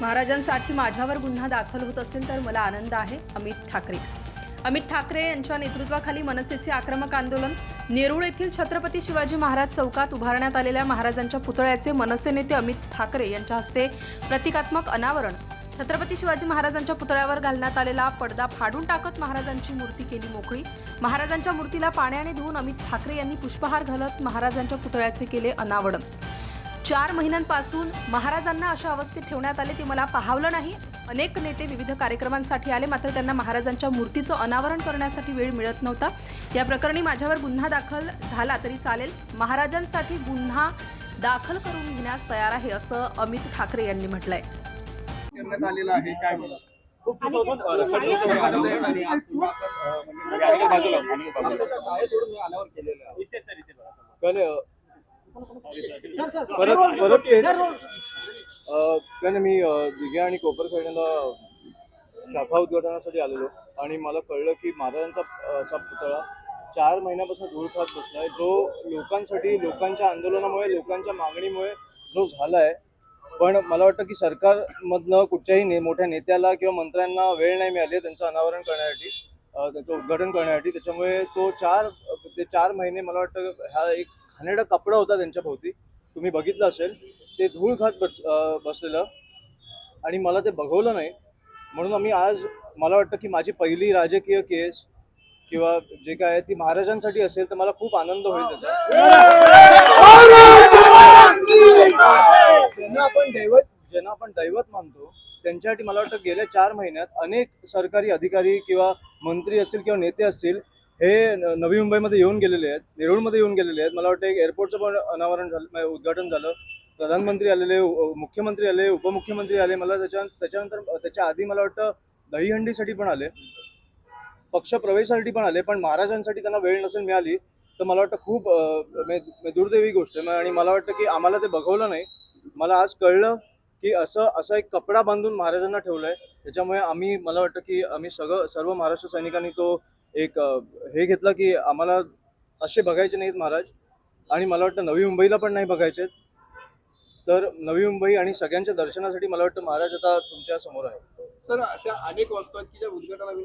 महाराजांसाठी माझ्यावर गुन्हा दाखल होत असेल तर मला आनंद आहे अमित ठाकरे. अमित ठाकरे यांच्या नेतृत्वाखाली मनसेचे आक्रमक आंदोलन. नेरूळ येथील छत्रपती शिवाजी महाराज चौकात उभारण्यात आलेल्या महाराजांच्या पुतळ्याचे मनसे नेते अमित ठाकरे यांच्या हस्ते प्रतिकात्मक अनावरण. छत्रपती शिवाजी महाराजांच्या पुतळ्यावर घालण्यात आलेला पडदा फाडून टाकत महाराजांची मूर्ती केली मोकळी. महाराजांच्या मूर्तीला पाण्याने धुवून अमित ठाकरे यांनी पुष्पहार घालत महाराजांच्या पुतळ्याचे केले अनावरण. चार महिन्यांपासून महाराजांना अशा अवस्थेत ठेवण्यात आले ते मला पाहावलं नाही अनेक नेते विविध कार्यक्रमांसाठी आले मात्र त्यांना महाराजांच्या मूर्तीचं अनावरण करण्यासाठी वेळ मिळत नव्हता या प्रकरणी माझ्यावर गुन्हा दाखल झाला तरी चालेल महाराजांसाठी गुन्हा दाखल करून घेण्यास तयार आहे असं अमित ठाकरे यांनी म्हटलंय करण्यात आलेला आहे काय बोला परत परत तेच अं, कारण मी अं, दिघे आणि कोपर खेळण्याला शाखा उद्घाटनासाठी आलेलो. आणि मला कळलं की महाराजांचा अं, असा पुतळा चार महिन्यापासून धूळ खात बसलाय जो लोकांसाठी लोकांच्या आंदोलनामुळे लोकांच्या मागणीमुळे जो झालाय. पण मला वाटतं की सरकारमधनं कुठच्याही ने मोठ्या नेत्याला किंवा मंत्र्यांना वेळ नाही मिळाली त्यांचं अनावरण करण्यासाठी अं, त्याचं उद्घाटन करण्यासाठी. त्याच्यामुळे तो चार ते चार महिने मला वाटतं हा एक घाणेरडा कपडा होता त्यांच्या भोवती तुम्ही बघितलं असेल ते धूळ खात बस बसलेलं. आणि मला ते बघवलं नाही. म्हणून आम्ही आज मला वाटतं की माझी पहिली राजकीय केस किंवा जे काय आहे ती महाराजांसाठी असेल तर मला खूप आनंद होईल त्याचा. ज्यांना आपण दैवत ज्यांना आपण दैवत मानतो त्यांच्यासाठी मला वाटतं गेल्या चार महिन्यात अनेक सरकारी अधिकारी किंवा मंत्री असतील किंवा नेते असतील हे न- नवी मुंबईमध्ये येऊन गेलेले आहेत नेरूळमध्ये येऊन गेलेले आहेत. मला वाटतं एक एअरपोर्टचं पण अनावरण झालं उद्घाटन झालं. प्रधानमंत्री आलेले मुख्यमंत्री आले उपमुख्यमंत्री आले. मला त्याच्या त्याच्यानंतर त्याच्या आधी मला वाटतं दहीहंडीसाठी पण आले. पक्ष प्रवेशासाठी पण आले पण महाराजांसाठी त्यांना वेळ नसेल मिळाली तर मला वाटतं खूप दुर्दैवी गोष्ट आहे. आणि मला वाटतं की आम्हाला ते बघवलं नाही. मला आज कळलं की असं असा एक कपडा बांधून महाराजांना ठेवलाय. त्याच्यामुळे आम्ही मला वाटतं की आम्ही सगळं सर्व महाराष्ट्र सैनिकांनी तो एक हे घेतला की आम्हाला असे बघायचे नाहीत महाराज. आणि मला वाटतं नवी मुंबईला पण नाही बघायचे तर नवी मुंबई आणि सगळ्यांच्या दर्शनासाठी मला वाटतं महाराज आता तुमच्यासमोर आहे सर अशा अनेक वस्तू आहेत की ज्या